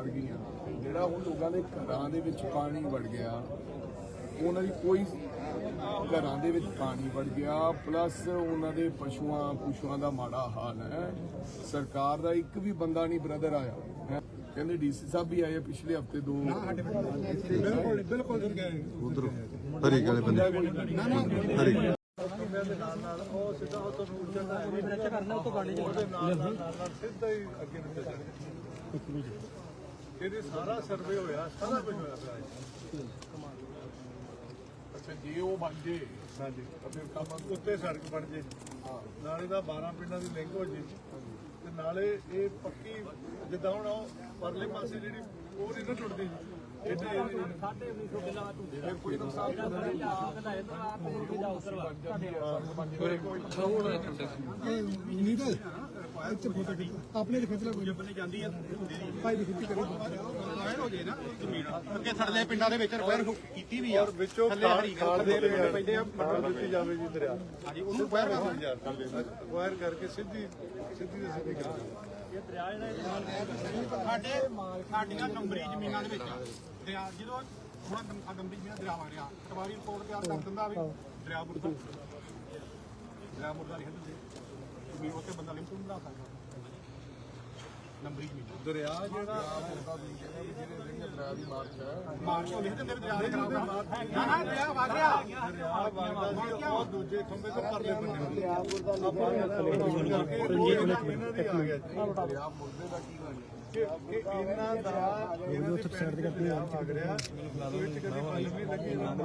ਫੜ ਗਈਆਂ। ਜਿਹੜਾ ਉਹ ਲੋਕਾਂ ਦੇ ਘਰਾਂ ਦੇ ਵਿੱਚ ਪਾਣੀ ਵੜ ਗਿਆ ਉਹਨਾਂ ਦੀ ਕੋਈ ਘਰਾਂ ਦੇ ਵਿੱਚ ਪਾਣੀ ਵੜ ਗਿਆ ਪਲੱਸ ਉਹਨਾਂ ਦੇ ਪਸ਼ੂਆਂ ਪਸ਼ੂਆਂ ਦਾ ਮਾੜਾ ਹਾਲ ਹੈ। ਸਰਕਾਰ ਦਾ ਇੱਕ ਵੀ ਬੰਦਾ ਨਹੀਂ ਬ੍ਰਦਰ ਆਇਆ। ਕਹਿੰਦੇ ਡੀਸੀ ਸਾਹਿਬ ਵੀ ਆਏ ਪਿਛਲੇ ਹਫ਼ਤੇ ਦੋ। ਬਿਲਕੁਲ ਬਿਲਕੁਲ ਗਏ। ਉਧਰ ਹਰੀ ਵਾਲੇ ਬੰਦੇ। ਹਰੀ ਸਿੱਧਾ ਹੀ ਅੱਗੇ ਨੂੰ ਚੱਲ ਇਹਦੇ ਸਾਰਾ ਸਰਵੇ ਹੋਇਆ ਸਾਰਾ ਕੁਝ ਹੋਇਆ ਪਿਆ ਹੈ। ਅੱਛਾ ਜੇ ਉਹ ਬਣ ਜੇ ਹਾਂਜੀ। ਤਾਂ ਫਿਰ ਕੰਮ ਉੱਤੇ ਸੜਕ ਬਣ ਜੇ। ਨਾਲੇ ਦਾ 12 ਪਿੰਡਾਂ ਦੀ ਲਿੰਕ ਹੋ ਜੇ। ਤੇ ਨਾਲੇ ਇਹ ਪੱਕੀ ਜਿੱਦਾਂ ਹੁਣ ਉਹ ਪਰਲੇ ਪਾਸੇ ਜਿਹੜੀ ਉਹ ਨਹੀਂ ਨਾ ਟੁੱਟਦੀ। ਇਹਦੇ ਫਿਰ ਕੋਈ ਨੁਕਸਾਨ ਨੀਡਲ ਇੱਥੇ ਫੋਟੋ ਖਿੱਚ ਆਪਣੇ ਖਿੱਚ ਲੈ ਕੋਈ ਬੰਦੇ ਜਾਂਦੀ ਆ ਭਾਈ ਦੀ ਖਿੱਚ ਕਰੀ ਹੋ ਜੇ ਨਾ ਜ਼ਮੀਨ ਅੱਗੇ ਥੜਲੇ ਪਿੰਡਾਂ ਦੇ ਵਿੱਚ ਰਿਕਵਾਇਰ ਕੀਤੀ ਵੀ ਆ ਔਰ ਵਿੱਚੋਂ ਥੱਲੇ ਹਰੀ ਖਾਲ ਦੇ ਥੱਲੇ ਪੈਂਦੇ ਆ ਮੰਡਲ ਦਿੱਤੀ ਜਾਵੇ ਜੀ ਦਰਿਆ ਹਾਂਜੀ ਉਹਨੂੰ ਰਿਕਵਾਇਰ ਹੋ ਵਾਇਰ ਕਰਕੇ ਸਿੱਧੀ ਸਿੱਧੀ ਦੇ ਸਿੱਧੀ ਕਰ ਸਾਡੇ ਸਾਡੀਆਂ ਨੰਬਰੀ ਜ਼ਮੀਨਾਂ ਦੇ ਵਿੱਚ ਦਰਿਆ ਜਦੋਂ ਹੁਣ ਨੰਬਰੀ ਜ਼ਮੀਨਾਂ ਦਰਿਆ ਵਗ ਰਿਹਾ ਪਟਵਾਰੀ ਰਿਪੋਰਟ ਤਿਆਰ ਕਰ ਦਿੰਦਾ ਵੀ ਦਰਿਆ ਮੁਰਦਾ ਦਰਿਆ ਮੁਰਦਾ ਲਿਖ ਜ਼ਮੀਨ ਉੱਤੇ ਬੰਦਾ ਲਿੰਕ ਨੂੰ ਬਣਾ ਸਕਦਾ। ਨੰਬਰੀ ਜ਼ਮੀਨ ਦਰਿਆ ਜਿਹੜਾ ਮਾਰ ਕੇ ਲਿਖ ਦਿੰਦੇ ਵੀ ਦਰਿਆ ਦੇ ਖਰਾਬ ਨਾ ਨਾ ਦਰਿਆ ਵਗ ਰਿਹਾ। ਦਰਿਆ ਵਗਦਾ ਸੀ ਉਹ ਦੂਜੇ ਖੰਭੇ ਤੋਂ ਪਰਲੇ ਬੰਨੇ ਆਪਾਂ ਕਰਕੇ ਉਹ ਇਹਨਾਂ ਦੀ ਆ ਗਿਆ ਦਰਿਆ ਮੁਰਦੇ ਦਾ ਕੀ ਬਣ ਕਿ ਕਿ ਇਹਨਾਂ ਦਾ ਇਹਨਾਂ ਦੀ ਸਾਈਡ ਤੇ ਕਰਦੇ ਆ। ਰਿਹਾ ਵਿੱਚ ਕਦੀ ਪਾਣੀ ਨਹੀਂ ਲੱਗੀ ਇਹਨਾਂ ਦਾ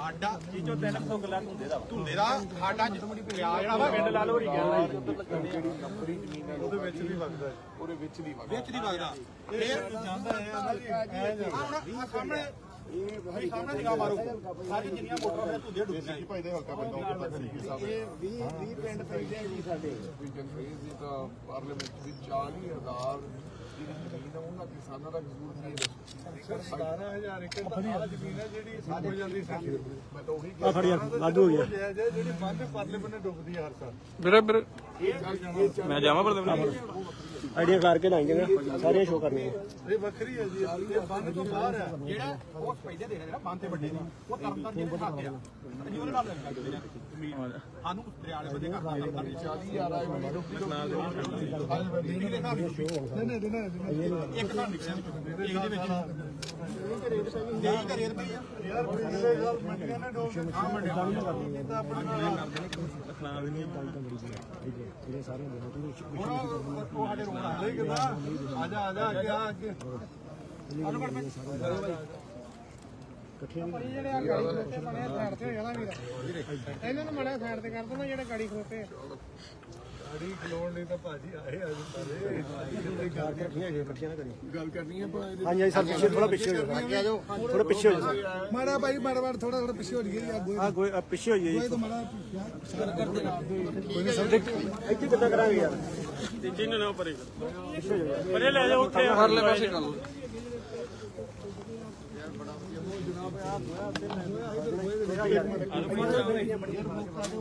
ਸਾਡਾ ਜੀ ਚੋਂ 300 ਕਿਲਾ ਧੁੰਦੇ ਦਾ ਧੁੰਦੇ ਦਾ ਸਾਡਾ ਦਰਿਆ ਜਿਹੜਾ ਵਾ। ਪਿੰਡ ਲਾ ਲੋ ਗਿਆ ਜਿਹੜੀ ਨੰਬਰੀ ਜ਼ਮੀਨ ਹੈ ਉਹਦੇ ਵਿੱਚ ਵੀ ਵਗਦਾ ਹੈ ਉਹਦੇ ਵਿੱਚ ਦੀ ਵਗ ਵਿੱਚ ਦੀ ਵਗਦਾ। ਇਹ ਜਾਂਦਾ ਹੈ ਆਹ ਸਾਹਮਣੇ ਇਹ ਸਾਹਮਣੇ ਨਿਗਾਹ ਮਾਰੋ। ਸਾਰੀ ਜਿੰਨੀਆਂ ਮੋਟਰਾਂ ਨੇ ਧੁੰਦੇ ਡੁੱਬੀਆਂ ਜੀ ਭਾਈ ਦੇ ਹਲਕਾ ਬੰਦਾ ਉਹ ਪਤਾ ਨਹੀਂ ਸਾਹਿਬ ਇਹ 20 20 ਪਿੰਡ ਪੈਂਦੇ ਆ ਜੀ ਸਾਡੇ। ਵਿਜਨ ਫੇਜ਼ ਦੀ ਤਾਂ ਪਾਰਲੀਮੈਂਟ ਵਿੱਚ 40000 ਜਿਹੜੀ ਜ਼ਮੀਨ ਹੈ ਉਹਨਾਂ ਕਿਸਾਨਾਂ ਦਾ ਕਸੂਰ ਕੀ ਹੈ 17000 ਏਕੜ ਦਾ ਸਾਰਾ ਜ਼ਮੀਨ ਹੈ ਜਿਹੜੀ ਸਾਡੀ ਹੋ ਜਾਂਦੀ ਸੀ ਮੈਂ ਤਾਂ ਉਹੀ ਆ ਫੜ ਯਾਰ ਲਾਗੂ ਹੋ ਗਿਆ ਜਾਇਜ਼ ਹੈ ਜਿਹੜੀ ਬੰਦ ਪਰਲੇ ਬੰਨੇ ਡੁੱਬਦੀ ਹੈ ਹਰ ਸਾਲ ਵੀਰੇ ਵੀਰੇ ਮੈਂ ਜਾਵਾਂ ਪਰ ਆਈਡੀਆ ਕਰਕੇ ਲਾਏਂਗੇ ਸਾਰੀਆਂ ਸ਼ੋਅ ਕਰਨੀਆਂ ਇਹ ਵੱਖਰੀ ਹੈ ਜੀ ਇਹ ਬੰਦ ਤੋਂ ਬਾਹਰ ਹੈ ਜਿਹੜਾ ਉਹ ਪੈਦੇ ਦੇ ਜਿਹੜਾ ਬੰਦ ਤੇ ਵੱਡੇ ਨੇ ਉਹ ਤਰਨਤਾਰਨ ਜਿਹੜੇ ਖਾਤੇ ਆ ਜੀ ਉਹਦੇ ਨਾਲ ਲੱਗਦੇ ਨੇ ਜ਼ਮੀਨ ਸਾਨੂੰ ਦਰਿਆ ਵਾਲੇ ਬੰਦੇ ਘਰ ਦਾ ਕੰਮ 40000 ਆਏ ਬਣੀ ਡੁੱਬੀ ਡੁੱਬੀ ਨਹੀਂ ਨਹੀਂ ਨਹੀਂ ਇੱਕ ਸਾਨੂੰ ਨਿਕਲਿਆ ਵਿੱਚ ਇਹਦੇ ਵਿੱਚ ਦੇਈ ਕਰੇ ਰੁਪਈਆ ਯਾਰ ਪਿਛਲੇ ਸਾਲ ਮੰਡੀਆਂ ਨੇ ਡੋਬ ਹਾਂ ਮੰਡੀਆਂ ਤਾਂ ਆਪਣਾ ਜਿਹੜੇ ਸਾਰੇ ਬਹੁਤ ਉਹ ਸਾਡੇ ਰੋਡ ਆ ਨਹੀਂ ਕਿਦਾ ਆ ਜਾ ਆ ਜਾ ਅੱਗੇ ਆ ਇਹਨਾਂ ਨੂੰ ਮੜਾ ਸਾਈਡ ਤੇ ਕਰ ਦੋ ਨਾ ਜਿਹੜੇ ਗਾੜੀ ਖੋਤੇ ਅੜੀ ਖਲੋਣ ਲਈ ਤਾਂ ਭਾਜੀ ਆਏ ਆ ਜੀ ਸਾਰੇ। ਗੱਲ ਕਰਨੀ ਹੈ ਪਰ ਇਹਦੇ ਹਾਂਜੀ ਸਰ ਪਿੱਛੇ ਥੋੜਾ ਪਿੱਛੇ ਹੋ ਜਾਓ। ਥੋੜਾ ਪਿੱਛੇ ਹੋ ਜਾਓ। ਮਾੜਾ ਭਾਈ ਮਾੜਾ ਮਾੜਾ ਥੋੜਾ ਥੋੜਾ ਪਿੱਛੇ ਹੋ ਜਾਈਏ ਆ ਕੋਈ ਪਿੱਛੇ ਹੋ ਜਾਈਏ ਕੋਈ ਤਾਂ ਮਾੜਾ ਕੋਈ ਨਾ ਸਭ ਇੱਥੇ ਕਿੱਦਾਂ ਕਰਾਂਗੇ ਯਾਰ? ਜਿੰਨ ਨਾ ਪਰੇ ਪਰੇ ਲੈ ਜਾਓ ਉੱਥੇ ਪਰਲੇ ਪਾਸੇ ਕਰ ਲਓ।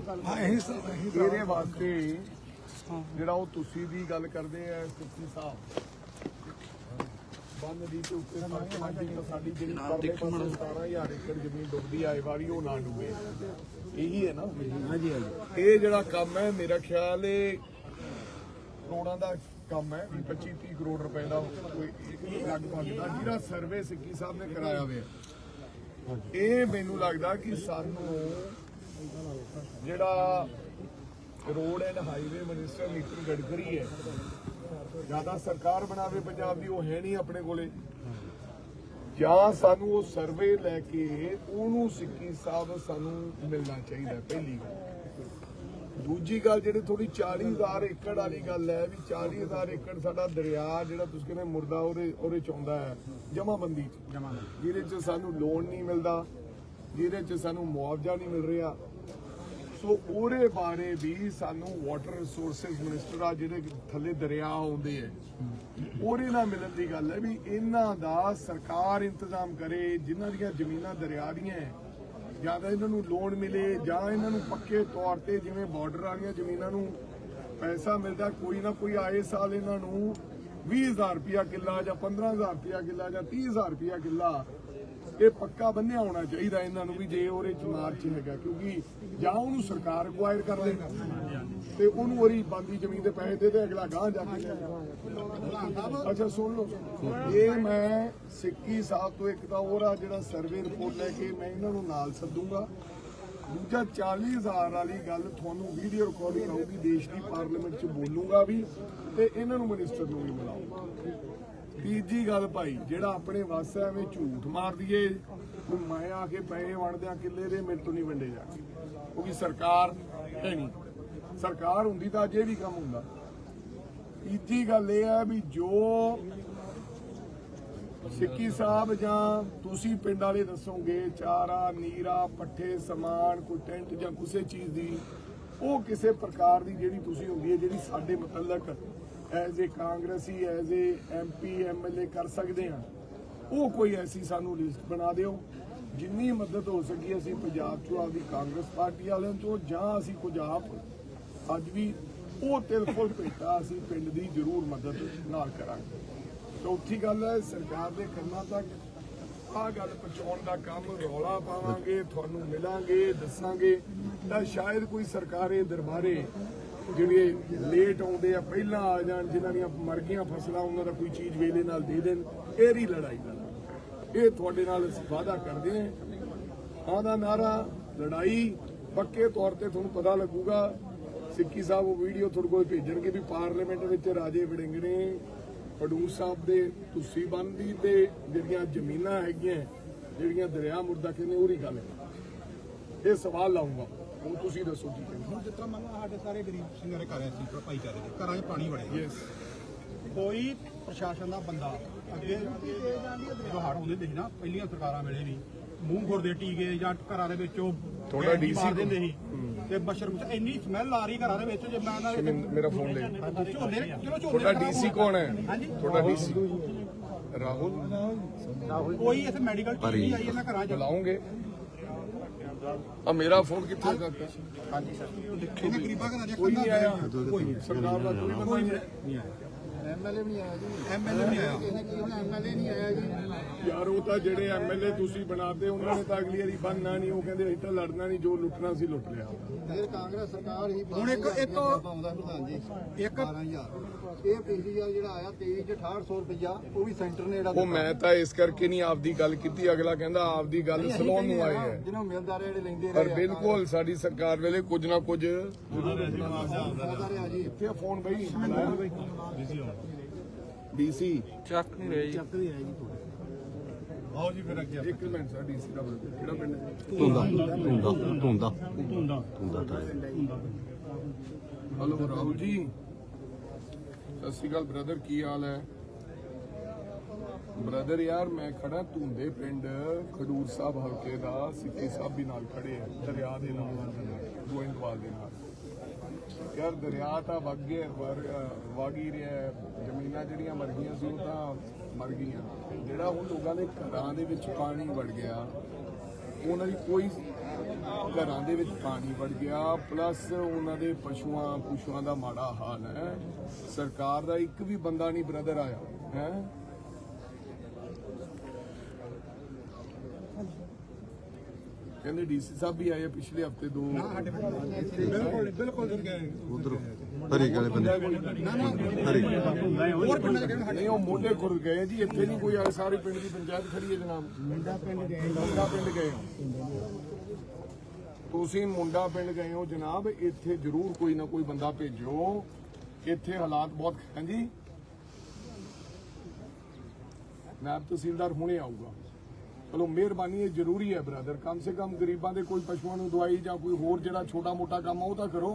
ਇਹਦੇ ਵਾਸਤੇ ਜਿਹੜਾ ਉਹ ਤੁਸੀਂ ਦੀ ਗੱਲ ਕਰਦੇ ਆ ਸਿੱਧੀ ਸਾਹਿਬ ਬੰਦ ਦੀ ਤੇ ਉੱਤੇ ਸਾਡੀ ਸਾਡੀ ਜਿਹੜੀ ਪਰਲੇ ਪਾਸੇ 17000 ਏਕੜ ਜ਼ਮੀਨ ਡੁੱਬਦੀ ਆਏ ਵਾਰੀ ਉਹ ਨਾ ਡੁੱਬੇ। ਇਹੀ ਹੈ ਨਾ। ਹਾਂਜੀ ਹਾਂਜੀ। ਇਹ ਜਿਹੜਾ ਕੰਮ ਹੈ ਮੇਰਾ ਖਿਆਲ ਇਹ ਕਰੋੜਾਂ ਦਾ ਕੰਮ ਹੈ 25 30 ਕਰੋੜ ਰੁਪਏ ਦਾ ਕੋਈ ਲਗਭਗ ਦਾ ਜਿਹੜਾ ਸਰਵੇ ਸਿੱਕੀ ਸਾਹਿਬ ਨੇ ਕਰਾਇਆ ਹੋਇਆ। ਇਹ ਮੈਨੂੰ ਲੱਗਦਾ ਕਿ ਸਾਨੂੰ ਜਿਹੜਾ road and highway minister Nitin Gadkari ਹੈ ਜ਼ਿਆਦਾ ਸਰਕਾਰ ਬਣਾਵੇ ਪੰਜਾਬ ਦੀ, ਉਹ ਹੈ ਨਹੀਂ ਆਪਣੇ ਕੋਲੇ। ਜਾਂ ਸਾਨੂੰ ਉਹ ਸਰਵੇ ਲੈ ਕੇ ਉਹਨੂੰ ਸਿੱਕੀ ਸਾਹਿਬ ਸਾਨੂੰ ਮਿਲਣਾ ਚਾਹੀਦਾ ਪਹਿਲੀ ਗੱਲ। ਦੂਜੀ ਗੱਲ ਜਿਹੜੀ ਥੋੜੀ 40000 ਏਕੜ ਵਾਲੀ ਗੱਲ ਹੈ ਵੀ 40000 ਏਕੜ ਸਾਡਾ ਦਰਿਆ ਜਿਹੜਾ ਤੁਸੀਂ ਕਹਿੰਦੇ ਮੁਰਦਾ ਉਹਦੇ ਉਹਦੇ ਚ ਆਉਂਦਾ ਹੈ ਜਮਾਬੰਦੀ ਚ। ਜਿਹਦੇ ਚ ਸਾਨੂੰ ਲੋਨ ਨਹੀਂ ਮਿਲਦਾ ਜਿਹਦੇ ਚ ਸਾਨੂੰ ਮੁਆਵਜ਼ਾ ਨਹੀਂ ਮਿਲ ਰਿਹਾ। ਸੋ ਉਹਦੇ ਬਾਰੇ ਵੀ ਸਾਨੂੰ ਵਾਟਰ ਰਿਸੋਰਸਸ ਮਿਨਿਸਟਰ ਆ ਜਿਹੜੇ ਥੱਲੇ ਦਰਿਆ ਆਉਂਦੇ ਐ ਉਹਦੇ ਨਾਲ ਮਿਲਣ ਦੀ ਗੱਲ ਹੈ ਵੀ ਇਹਨਾਂ ਦਾ ਸਰਕਾਰ ਇੰਤਜ਼ਾਮ ਕਰੇ ਜਿਨ੍ਹਾਂ ਦੀਆਂ ਜ਼ਮੀਨਾਂ ਦਰਿਆ ਦੀਆਂ ਹੈ ਜਾਂ ਤਾਂ ਇਹਨਾਂ ਨੂੰ ਲੋਨ ਮਿਲੇ, ਜਾਂ ਇਹਨਾਂ ਨੂੰ ਪੱਕੇ ਤੌਰ ਤੇ ਜਿਵੇਂ ਬਾਰਡਰ ਵਾਲੀਆਂ ਜ਼ਮੀਨਾਂ ਨੂੰ ਪੈਸਾ ਮਿਲਦਾ, ਕੋਈ ਨਾ ਕੋਈ ਆਏ ਸਾਲ ਇਹਨਾਂ ਨੂੰ 20000 ਰੁਪਿਆ ਕਿੱਲਾ ਜਾਂ 15000 ਰੁਪਿਆ ਕਿੱਲਾ ਜਾਂ 30000 ਰੁਪਿਆ ਕਿੱਲਾ ਇਹ ਪੱਕਾ ਬੰਨਿਆ ਹੋਣਾ ਚਾਹੀਦਾ ਇਹਨਾਂ ਨੂੰ ਵੀ ਜੇ ਉਹਦੇ ਚ ਮਾਰਚ ਹੈਗਾ, ਕਿਉਂਕਿ ਜਾਂ ਉਹਨੂੰ ਸਰਕਾਰ ਅਕਵਾਇਰ ਕਰ ਲੇ ਤੇ ਉਹਨੂੰ ਉਹਦੀ ਬੰਦੀ ਜ਼ਮੀਨ ਦੇ ਪੈਸੇ ਦੇ ਦੇ ਅਗਲਾ ਗਾਂ ਜਾ ਕੇ ਲੈ ਜਾਊਗਾ। ਅੱਛਾ, ਸੁਣ ਲਓ। ਇਹ ਮੈਂ ਸਿੱਕੀ ਸਾਹਿਬ ਤੋਂ ਇੱਕ ਤਾਂ ਉਹਦਾ ਜਿਹੜਾ ਸਰਵੇ ਰਿਪੋਰਟ ਲੈ ਕੇ ਮੈਂ ਇਹਨਾਂ ਨੂੰ ਨਾਲ ਸੱਦੂਗਾ। ਦੂਜਾ 40000 ਵਾਲੀ ਗੱਲ ਤੁਹਾਨੂੰ ਵੀਡੀਓ ਰਿਕਾਰਡਿੰਗ ਆਊਗੀ ਦੇਸ਼ ਦੀ ਪਾਰਲੀਮੈਂਟ 'ਚ ਬੋਲੂਗਾ ਵੀ ਤੇ ਇਹਨਾਂ ਨੂੰ ਮਿਨਿਸਟਰ ਨੂੰ ਵੀ ਬੁਲਾਊਗਾ। ਤੀਜੀ ਗੱਲ ਭਾਈ, ਜਿਹੜਾ ਆਪਣੇ ਵੱਸ ਹੈ, ਐਵੇਂ ਝੂਠ ਮਾਰ ਦਈਏ। ਵੀ ਮੈਂ ਆ ਕੇ ਪੈਸੇ ਵੰਡਦਿਆਂ ਕਿੱਲੇ ਦੇ, ਮੇਰੇ ਤੋਂ ਨਹੀਂ ਵੰਡੇ ਜਾਣਗੇ। ਕਿਉਂਕਿ ਸਰਕਾਰ ਹੈ ਨਹੀਂ। ਸਰਕਾਰ ਹੁੰਦੀ ਤਾਂ ਅਜੇ ਵੀ ਕੰਮ ਹੁੰਦਾ। ਤੀਜੀ ਗੱਲ ਇਹ ਹੈ ਵੀ ਜੋ ਸਿੱਕੀ ਸਾਹਿਬ ਜਾਂ ਤੁਸੀਂ ਪਿੰਡ ਵਾਲੇ ਦੱਸੋਗੇ, ਚਾਰਾ, ਨੀਰਾ, ਪੱਠੇ, ਸਮਾਨ, ਕੋਈ ਟੈਂਟ ਜਾਂ ਕਿਸੇ ਚੀਜ਼ ਦੀ, ਉਹ ਕਿਸੇ ਪ੍ਰਕਾਰ ਦੀ ਜਿਹੜੀ ਤੁਸੀਂ ਹੁੰਦੀ ਹੈ, ਜਿਹੜੀ ਸਾਡੇ ਮੁਤਲਕ ਐਜ਼ ਏ ਕਾਂਗਰਸੀ ਐਜ਼ ਏ ਐਮਪੀ ਐਮਐਲਏ ਕਰ ਸਕਦੇ ਆ ਉਹ ਕੋਈ ਐਸੀ ਸਾਨੂੰ ਲਿਸਟ ਬਣਾ ਦਿਓ, ਜਿੰਨੀ ਮਦਦ ਹੋ ਸਕੀ ਅਸੀਂ ਪੰਜਾਬ ਚੋਂ ਆਪਦੀ ਕਾਂਗਰਸ ਪਾਰਟੀ ਵਾਲਿਆਂ ਤੋਂ ਜਾਂ ਅਸੀਂ ਕੁਝ ਆਪ ਅੱਜ ਵੀ ਉਹ ਤਿਲ ਫੁੱਲ ਭੇਟਾ ਅਸੀਂ ਪਿੰਡ ਦੀ ਜ਼ਰੂਰ ਮਦਦ ਨਾਲ ਕਰਾਂਗੇ। ਚੌਥੀ ਗੱਲ ਹੈ, ਸਰਕਾਰ ਦੇ ਕੰਨਾਂ ਤੱਕ ਆਹ ਗੱਲ ਪਹੁੰਚਾਉਣ ਦਾ ਕੰਮ ਰੌਲਾ ਪਾਵਾਂਗੇ, ਤੁਹਾਨੂੰ ਮਿਲਾਂਗੇ, ਦੱਸਾਂਗੇ। ਤਾਂ ਸ਼ਾਇਦ ਕੋਈ ਸਰਕਾਰੇ ਦਰਬਾਰੇ ਜਿਹੜੇ ਲੇਟ ਆਉਂਦੇ ਆ, ਪਹਿਲਾਂ ਆ ਜਾਣ, ਜਿਨ੍ਹਾਂ ਦੀਆਂ ਮਰ ਗਈਆਂ ਫਸਲਾਂ, ਉਹਨਾਂ ਦਾ ਕੋਈ ਚੀਜ਼ ਵੇਲੇ ਨਾਲ ਦੇ ਦੇਣ ਇਹਦੀ ਲੜਾਈ ਦਾ ਇਹ ਤੁਹਾਡੇ ਨਾਲ ਅਸੀਂ ਵਾਅਦਾ ਕਰਦੇ ਹਾਂ। ਆਹ ਦਾ ਨਾਰਾ ਲੜਾਈ ਪੱਕੇ ਤੌਰ ਤੇ ਤੁਹਾਨੂੰ ਪਤਾ ਲੱਗੂਗਾ। ਸਿੱਕੀ ਸਾਹਿਬ ਉਹ ਵੀਡੀਓ ਤੁਹਾਡੇ ਕੋਲ ਭੇਜਣਗੇ ਵੀ ਪਾਰਲੀਮੈਂਟ ਵਿੱਚ ਰਾਜੇ ਵੜਿੰਗਣੇ ਖਡੂਰ ਸਾਹਿਬ ਦੇ ਤੁਸੀਂ ਬੰਦੀ ਤੇ ਜਿਹੜੀਆਂ ਜ਼ਮੀਨਾਂ ਹੈਗੀਆਂ ਜਿਹੜੀਆਂ ਦਰਿਆ ਮੁਰਦਾ ਕਹਿੰਦੇ ਉਹਦੀ ਗੱਲ ਹੈ। ਇਹ ਸਵਾਲ ਲਾਉਂਗਾ। ਹੁਣ ਤੁਸੀਂ ਦੱਸੋ ਕੀ ਕਹਿੰਦੇ। ਹੁਣ ਤਰ੍ਹਾਂ ਮੰਨ ਲਓ ਸਾਡੇ ਸਾਰੇ ਗਰੀਬ ਸਿੰਘਾਂ ਦੇ ਘਰ ਐ ਸੀ ਭਾਈਚਾਰੇ ਦੇ ਘਰਾਂ 'ਚ ਪਾਣੀ ਵੜਿਆ। ਯੈਸ ਕੋਈ ਪ੍ਰਸ਼ਾਸਨ ਦਾ ਬੰਦਾ ਅੱਗੇ ਜਦੋਂ ਹੜ੍ਹ ਹੁੰਦੇ ਨਾ ਪਹਿਲੀਆਂ ਸਰਕਾਰਾਂ ਵੇਲੇ ਵੀ ਮੂੰਹ ਖੁਰਦੇ ਟੀਕੇ ਜਾਂ ਘਰਾਂ ਦੇ ਵਿੱਚ ਉਹ DC ਮਾਰ ਦਿੰਦੇ ਸੀ। ਤੇ ਮਸ਼ਰੂਮ ਚ ਇੰਨੀ ਸਮੈਲ ਆ ਰਹੀ ਘਰਾਂ ਦੇ ਵਿੱਚ ਜੇ ਮੈਂ ਦੇ ਮੇਰਾ ਫੋਨ ਲੈ। ਚਲੋ ਤੁਹਾਡਾ ਡੀਸੀ ਕੌਣ ਹੈ? ਹਾਂਜੀ। ਤੁਹਾਡਾ ਡੀਸੀ। ਰਾਹੁਲ? ਕੋਈ ਇੱਥੇ ਮੈਡੀਕਲ ਟੀਮ ਨਹੀਂ ਆਈ ਇਹਨਾਂ ਘਰਾਂ 'ਚ। ਬੁਲਾਉਂਗੇ ਆ ਮੇਰਾ ਫੋਨ ਕਿੱਥੇ ਕਰਤਾ ਇਹਨਾਂ ਗਰੀਬਾਂ ਘਰਾਂ 'ਚ ਕੋਈ ਨਹੀਂ ਆਇਆ। ਕੋਈ ਸਰਕਾਰ ਦਾ ਕੋਈ ਬੰਦਾ ਨਹੀਂ। ਆਇਆ। ਐਮਐਲਏ ਵੀ ਨਹੀਂ ਆਇਆ ਇਹਨੇ ਕੀ ਹੁਣ ਐਮਐਲਏ ਨਹੀਂ ਆਇਆ ਜੀ? ਯਾਰ ਉਹ ਤਾਂ ਜਿਹੜੇ ਐਮਐਲਏ ਤੁਸੀਂ ਬਣਾਤੇ ਉਹਨਾਂ ਨੇ ਤਾਂ ਅਗਲੀ ਵਾਰੀ ਬੰਨਣਾ ਨਹੀਂ। ਉਹ ਕਹਿੰਦੇ ਅਸੀਂ ਤਾਂ ਲੜਨਾ ਨਹੀਂ ਜੋ ਲੁੱਟਣਾ ਸੀ ਲੁੱਟ ਲਿਆ। ਫਿਰ ਕਾਂਗਰਸ ਸਰਕਾਰ ਹੀ ਹੁਣ ਇੱਕ- ਇੱਕ- ਪਾਉਂਦਾ ਪ੍ਰਧਾਨ ਜੀ। ਇੱਕ 12000 ਇਹ ਪਿਛਲੀ ਵਾਰ ਜਿਹੜਾ ਆਇਆ 23 ਚ 6800 ਰੁਪਇਆ ਉਹ ਵੀ ਸੈਂਟਰ ਨੇ ਜਿਹੜਾ ਉਹ ਮੈਂ ਤਾਂ ਇਸ ਕਰਕੇ ਨਹੀਂ ਆਪਦੀ ਗੱਲ ਕੀਤੀ। ਅਗਲਾ ਕਹਿੰਦਾ ਆਪਦੀ ਗੱਲ ਸਲਾਉਣ ਨੂੰ ਆਏ ਹੈ। ਜਿਹਨੂੰ ਮਿਲਦਾ ਰਿਹਾ ਜਿਹੜੇ ਲੈਂਦੇ ਪਰ ਰਹੇ ਬਿਲਕੁਲ ਸਾਡੀ ਸਰਕਾਰ ਵੇਲੇ ਕੁਝ ਨਾ ਕੁਝ ਪਤਾ ਰਿਹਾ ਜੀ ਕਿੱਥੇ ਆ ਫੋਨ ਬਈ ਡੀਸੀ। ਚੱਕ ਨਹੀਂ ਰਹੀ। ਆਓ ਜੀ ਫਿਰ ਅੱਗੇ ਇੱਕ ਮਿੰਟ ਸਰ ਡੀਸੀ ਦਾ ਕਿਹੜਾ ਪਿੰਡ ਹੈ? ਧੁੰਦਾ। ਧੁੰਦਾ। ਧੁੰਦਾ। ਧੁੰਦਾ। ਤਾਂ ਹਲੋ ਰਾਹੁਲ ਜੀ। ਸਤਿ ਸ਼੍ਰੀ ਅਕਾਲ ਬ੍ਰਦਰ ਕੀ ਹਾਲ ਹੈ? ਬ੍ਰਦਰ ਯਾਰ ਮੈਂ ਖੜਾ ਧੁੰਦੇ ਪਿੰਡ ਖਡੂਰ ਸਾਹਿਬ ਹਲਕੇ ਦਾ ਸਿੱਕੀ ਸਾਹਿਬ ਵੀ ਨਾਲ ਖੜੇ ਆ ਦਰਿਆ ਦੇ ਨਾਲ ਗੋਇੰਦਵਾਲ ਦੇ ਨਾਲ। ਯਾਰ ਦਰਿਆ ਤਾਂ ਵਗ ਗਿਆ ਵਗ ਹੀ ਰਿਹਾ ਜ਼ਮੀਨਾਂ ਜਿਹੜੀਆਂ ਮਰ ਗਈਆਂ ਸੀ, ਉਹ ਤਾਂ ਮਰ ਗਈਆਂ। ਜਿਹੜਾ ਹੁਣ ਲੋਕਾਂ ਦੇ ਘਰਾਂ ਦੇ ਵਿੱਚ ਪਾਣੀ ਵੜ ਗਿਆ, ਉਹਨਾਂ ਦੀ ਕੋਈ ਘਰਾਂ ਦੇ ਵਿੱਚ ਪਾਣੀ ਵੜ ਗਿਆ, ਪਲੱਸ ਉਹਨਾਂ ਦੇ ਪਸ਼ੂਆਂ ਪਸ਼ੂਆਂ ਦਾ ਮਾੜਾ ਹਾਲ ਹੈ। ਸਰਕਾਰ ਦਾ ਇੱਕ ਵੀ ਬੰਦਾ ਨਹੀਂ ਬ੍ਰਦਰ ਆਇਆ, ਹੈ? ਕਹਿੰਦੇ ਡੀਸੀ ਸਾਹਿਬ ਵੀ ਆਏ ਆ ਪਿਛਲੇ ਹਫ਼ਤੇ ਦੋ। ਬਿਲਕੁਲ ਬਿਲਕੁਲ ਗਏ। ਉਧਰ ਹਰੀ ਵਾਲੇ ਬੰਦੇ ਹਰੀ ਹੋਰ। ਪਿੰਡਾਂ ਗਏ ਨਹੀਂ ਉਹ ਮੋਢੇ ਖੁਰ ਗਏ ਜੀ ਇੱਥੇ ਨਹੀਂ ਕੋਈ ਆਇਆ ਸਾਰੇ ਪਿੰਡ ਦੀ ਪੰਚਾਇਤ ਖੜੀ ਹੈ ਜਨਾਬ। ਮੁੰਡਾ ਪਿੰਡ ਗਏ। ਮੁੰਡਾ ਪਿੰਡ ਗਏ ਹੋ। ਤੁਸੀਂ ਮੁੰਡਾ ਪਿੰਡ ਗਏ ਹੋ ਜਨਾਬ ਇੱਥੇ ਜ਼ਰੂਰ ਕੋਈ ਨਾ ਕੋਈ ਬੰਦਾ ਭੇਜੋ। ਇੱਥੇ ਹਾਲਾਤ ਬਹੁਤ ਹਾਂਜੀ? ਨਾਇਬ ਤਹਿਸੀਲਦਾਰ ਹੁਣੇ ਆਊਗਾ। ਚਲੋ ਮਿਹਰਬਾਨੀ ਇਹ ਜ਼ਰੂਰੀ ਹੈ ਬ੍ਰਦਰ ਕਮ ਸੇ ਕਮ ਗਰੀਬਾਂ ਦੇ ਕੋਈ ਪਸ਼ੂਆਂ ਨੂੰ ਦਵਾਈ ਜਾਂ ਕੋਈ ਹੋਰ ਜਿਹੜਾ ਛੋਟਾ ਮੋਟਾ ਕੰਮ ਆ ਉਹ ਤਾਂ ਕਰੋ।